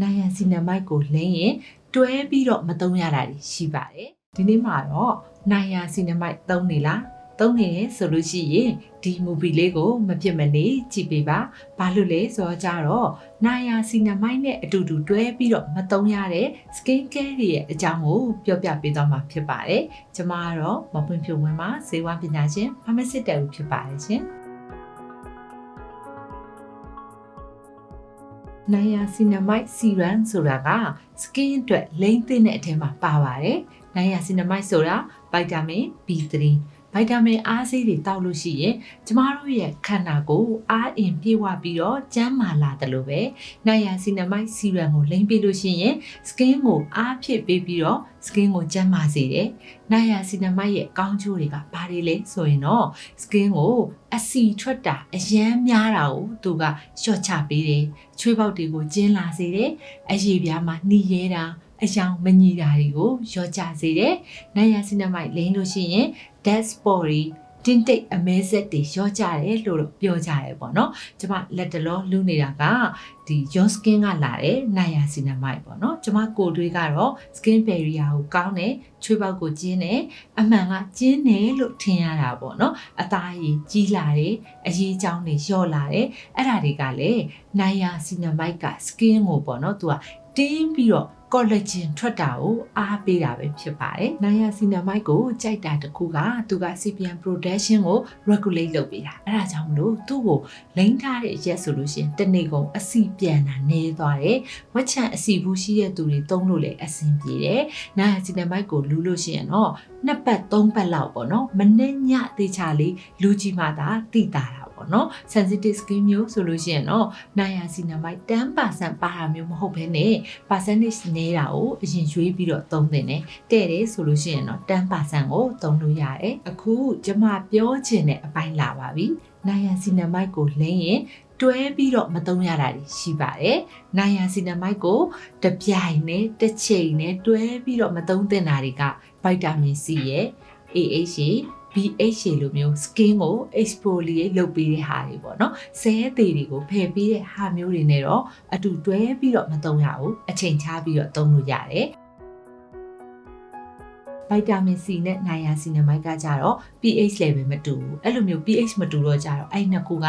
နိုင်ရန်စီနမိုက်ကိုလင်းရင်တွဲပြီးတော့မသုံးရတာတွေရှိပါတယ်ဒီနေ့မှာတော့နိုင်ရန်စီနမိုက်သုံးနေလားသုံးနေတယ်ဆိုလို့ရှိရင်ဒီ movie လေးကိုမပြစ်မနေကြည့်ပေးပါဘာလို့လဲဆိုတော့ကြတော့နိုင်ရန်စီနမိုက်နဲ့အတူတူတွဲပြီးတော့မသုံးရတဲ့ skin care တွေရဲ့အကြောင်းကိုပြောပြပေးသွားမှာဖြစ်ပါတယ်ကျမကတော့မပွင့်ဖြိုဝင်မှာဇေဝပညာရှင် pharmacist တူဖြစ်ပါတယ်ရှင် နိုင်ယာဆီနမိုက်စီရန်ဆိုတာက skin အတွက်လိမ့်သင့်တဲ့အထဲမှာပါပါတယ်။နိုင်ယာဆီနမိုက်ဆိုတာဗိုက်တာမင် B3 ဗိုက်တာမင်အားဆေးတွေတောက်လို့ရှိရင်ကျမတို့ရဲ့ခန္ဓာကိုယ်အားအင်ပြေဝပြီးတော့ကျန်းမာလာတယ်လို့ပဲနိုင်ယာဆီနမိုက်စီရန်ကိုလိမ့်ပေးလို့ရှိရင် skin ကိုအားဖြစ်ပေးပြီးတော့ skin ကိုကျန်းမာစေတယ်။နိုင်ယာဆီနမိုက်ရဲ့ကောင်းကျိုးတွေကဘာတွေလဲဆိုရင်တော့ skin ကိုအဆီထွက်တာအရမ်းများတာကိုသူကရှော့ချပေးတယ်။ချွေးပေါက်တွေကိုကျင်းလာစေတယ်။အရည်ပြားမှာနှီးရဲတာ အယောင်မညီတာတွေကိုရော့ချစေတယ်။နိုင်ယာဆီနမိုက်လိမ့်လို့ရှိရင် dead spot တွေတင်းတိတ်အမဲဆက်တွေရော့ကြတယ်လို့တော့ပြောကြတယ်ပေါ့နော်။ကျမလက်တလောလူနေတာကဒီ your skin ကလာတဲ့နိုင်ယာဆီနမိုက်ပေါ့နော်။ကျမကိုယ်တွေးကတော့ skin barrier ကိုကောင်းတယ်ချွေးပေါက်ကိုကျင်းတယ်အမှန်ကကျင်းတယ်လို့ထင်ရတာပေါ့နော်။အသားရည်ကြီးလာတယ်အရေးချောင်းတွေလျှော့လာတယ်အဲ့ဒါတွေကလည်းနိုင်ယာဆီနမိုက်က skin ကိုပေါ့နော်။သူကတင်းပြီးတော့ collagen ထွက်တာကိုအားပေးတာပဲဖြစ်ပါတယ်။နိုင်ယာဆီနမိုက်ကိုကြိုက်တာတစ်ခုကသူက CPM production ကို regulate လုပ်ပေးတာ။အဲဒါကြောင့်မလို့သူ့ကိုလိမ့်ထားတဲ့ရက်ဆိုလို့ရှိရင်တစ်နေ့ကုန်အစီပြန်တာနေသွားတယ်။ဝက်ချန်အစီဘူးရှိတဲ့သူတွေသုံးလို့လည်းအဆင်ပြေတယ်။နိုင်ယာဆီနမိုက်ကိုလူလို့ရှိရင်တော့နှစ်ပတ်သုံးပတ်လောက်ပေါ့နော်။မနေ့ညသေချာလေးလူကြီးမှသာတိတာတာ ပေါ့နော် sensitive skin မျိုးဆိုလို့ရှိရင်တော့နိုင်ယာဆီနမိုက်10%ပါတာမျိုးမဟုတ်ဘဲနဲ့ percentage နေတာကိုအရင်ရွေးပြီးတော့သုံးသင့်တယ်တဲ့တယ်ဆိုလို့ရှိရင်တော့10%ကိုသုံးလို့ရတယ်အခုကျမပြောချင်တဲ့အပိုင်းလာပါပြီနိုင်ယာဆီနမိုက်ကိုလင်းရင်တွဲပြီးတော့မသုံးရတာတွေရှိပါတယ်။နိုင်ယာဆီနမိုက်ကိုတစ်ပြိုင်နဲ့တစ်ချိန်နဲ့တွဲပြီးတော့မသုံးသင့်တာတွေကဗိုက်တာမင် C ရဲ့ AH ရဲ့ BH လိုမျိုး skin ကို exfoliate လုပ်ပေးတဲ့ဟာတွေပေါ့နော်ဆဲသေးတွေကိုဖယ်ပေးတဲ့ဟာမျိုးတွေနဲ့တော့အတူတွဲပြီးတော့မသုံးရဘူးအချိန်ချပြီးတော့သုံးလို့ရတယ် ဗိုက်တာမင် C နဲ့နိုင်ယာဆီနမိုက်ကကြတော့ pH level မတူဘူးအဲ့လိုမျိုး pH မတူတော့ကြတော့အဲ့နှစ်ခုက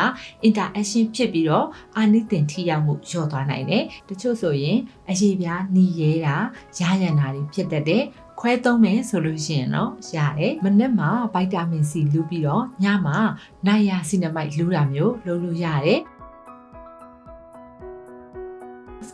interaction ဖြစ်ပြီးတော့အာနိသင်ထိရောက်မှုလျော့သွားနိုင်တယ်တချို့ဆိုရင်အရေးပြားနီရဲတာရရန်တာတွေဖြစ်တတ်တယ်ခွဲသုံးမယ်ဆိုလို့ရှိရင်တော့ရတယ်မနေ့မှာဗိုက်တာမင် C လူပြီးတော့ညမှာနိုင်ယာဆီနမိုက်လူတာမျိုးလုပ်လို့ရတယ်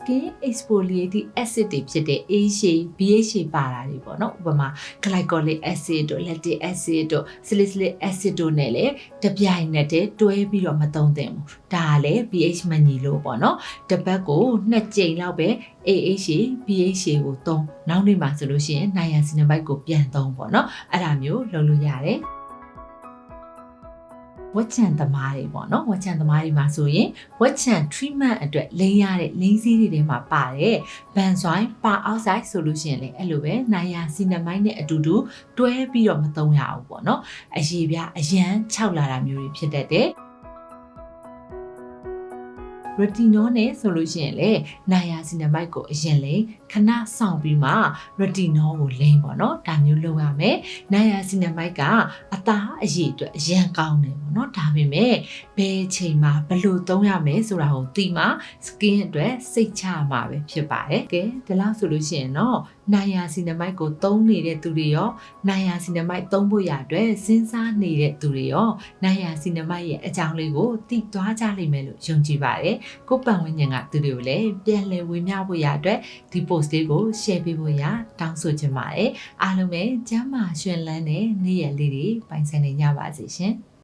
skin exfoliating acid တွေဖြစ်တဲ့ A ရှည် BH ရှည်ပါတာတွေပေါ့နော်ဥပမာ glycolic acid တို့ lactic acid တို့ salicylic acid တို့နဲ့လည်းတပြိုင်နက်တည်းတွဲပြီးတော့မသုံးသင့်ဘူးဒါကလည်း BH မညီလို့ပေါ့နော်တစ်ပတ်ကိုနှစ်ကြိမ်လောက်ပဲ AH ရှည် BH ရှည်ကိုသုံးနောက်နေ့မှာဆိုလို့ရှိရင်နိုင်ရန်စီနဘိုက်ကိုပြန်သုံးပေါ့နော်အဲ့ဒါမျိုးလုပ်လို့ရတယ် ဝက်ချန်သမားတွေပေါ့နော်ဝက်ချန်သမားတွေမှာဆိုရင်ဝက်ချန် treatment အတွက်လိမ့်ရတဲ့လိမ့်စည်းတွေထဲမှာပါတယ်ဘန်ဆွိုင်းပါအောက်ဆိုက်ဆိုလို့ရှိရင်လည်းအဲ့လိုပဲနိုင်ယာစီနမိုင်းနဲ့အတူတူတွဲပြီးတော့မသုံးရဘူးပေါ့နော်အရေးပြအရန်ခြောက်လာတာမျိုးတွေဖြစ်တတ်တယ် retinol နဲ့ဆိုလို့ရှိရင်လေနာယာစီနမိုက်ကိုအရင်လိမ့်ခဏဆောင်ပြီးမှ retinol ကိုလိမ့်ပေါ့နော်ဒါမျိုးလုပ်ရမယ်နာယာစီနမိုက်ကအသားအရည်အတွက်အရန်ကောင်းတယ်ပေါ့နော်ဒါပေမဲ့ဘယ်ချိန်မှာဘယ်လိုသုံးရမယ်ဆိုတာကိုသိမှ skin အတွက်စိတ်ချမှာပဲဖြစ်ပါတယ်ကဲဒီလောက်ဆိုလို့ရှိရင်တော့နာယာစီနမိုက်ကိုသုံးနေတဲ့သူတွေရောနာယာစီနမိုက်သုံးဖို့ရအတွက်စဉ်းစားနေတဲ့သူတွေရောနာယာစီနမိုက်ရဲ့အကြောင်းလေးကိုသိသွားကြလိမ့်မယ်လို့ယုံကြည်ပါတယ်ကိုပတ်ဝန်းကျင်ကသူတွေကိုလည်းပြန်လည်ဝေမျှဖို့ရအတွက်ဒီ post လေးကို share ပေးဖို့ရတောင်းဆိုချင်ပါတယ်အားလုံးပဲကျမ်းမာရှင်လန်းတဲ့နေ့ရက်လေးတွေပိုင်ဆိုင်နေကြပါစေရှင်